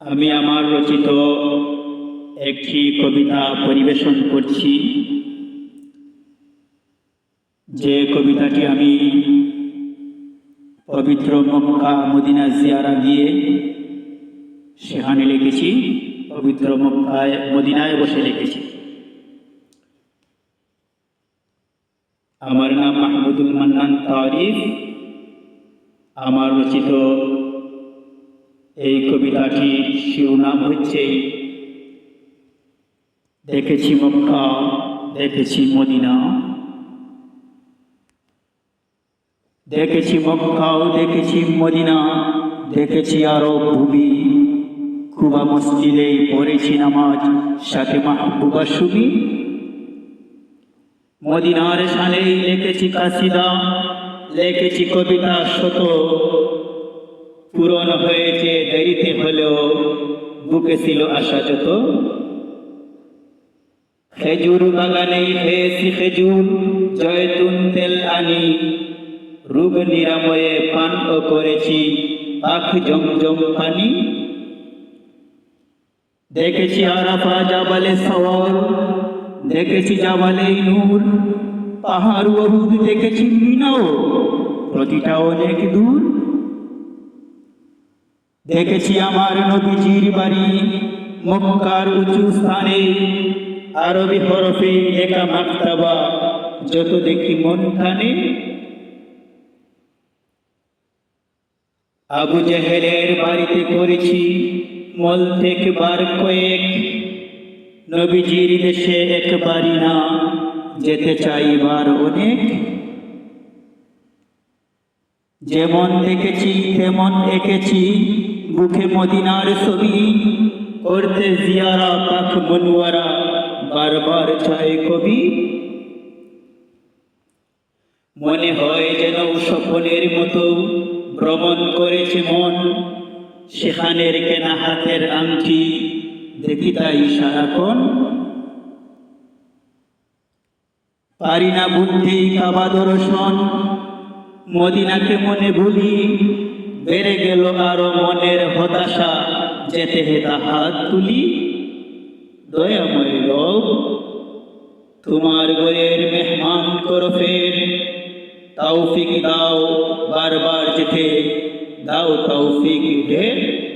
আমি আমার রচিত একটি কবিতা পরিবেশন করছি। যে কবিতাটি আমি পবিত্র মক্কা মদিনা জিয়ারা গিয়ে সেখানে লিখেছি, পবিত্র মক্কায়, মদিনায় বসে লিখেছি। আমার নাম মাহমুদুল মান্নান তারিফ। আমার রচিত এই কবিতাটির শিরোনাম হচ্ছে, দেখেছি মক্কা, দেখেছি মদিনা। দেখেছি মক্কাও দেখেছি মদিনা, দেখেছি আরও ভূমি। কুবা মসজিদে পড়েছি নামাজ, সাথে মাহবুবা সুবি মদিনার সালেই দেখেছি কাসিদা লিখেছি কবিতা শত। পূরণ হয়েছে দেরিতে হলেও, বুকে ছিল আশা যত। খেজুর বাগানে খেয়েছি খেজুর, জয়তুন তেল আনি। রোগ নিরাময়ে পান করেছি পাখ জমজম পানি। দেখেছি আরাফা জাবালে সওয়ার দেখেছি জাবালে নূর পাহাড় অবুদ দেখেছি মিনাও প্রতিটা অনেক দূর। দেখেছি আমার নবীজির বাড়ি মক্কার উঁচু স্থানে। আরবি হরফে একা মাক্তাবা, যত দেখি মন টানে। আবু জেহেলের বাড়িতে করেছি মল থেকে বার কয়েক। নবীজির দেশে একবারই না। যেতে চাই এবার অনেক। যেমন দেখেছি, তেমন এঁকেছি। বুকে মদিনার ছবি করতে জিয়ারা পাখ মনুয়ারা, বারবার চায় কবি। মনে হয় যেন স্বপনের মতো ভ্রমণ করেছে মন। সেখানের কেনা হাতের আংটি, দেখি তাই সারাক্ষণ। পারি না বুদ্ধি কাবা দর্শন। মদিনাকে মনে ভুলি, বেড়ে গেল আরও মনের হতাশা। যেতে হেতা হাত তুলি, দয়াময় রব। তোমার ঘরের মেহমান করো ফের তৌফিক দাও, বারবার যেতে। দাও তৌফিক ঢের।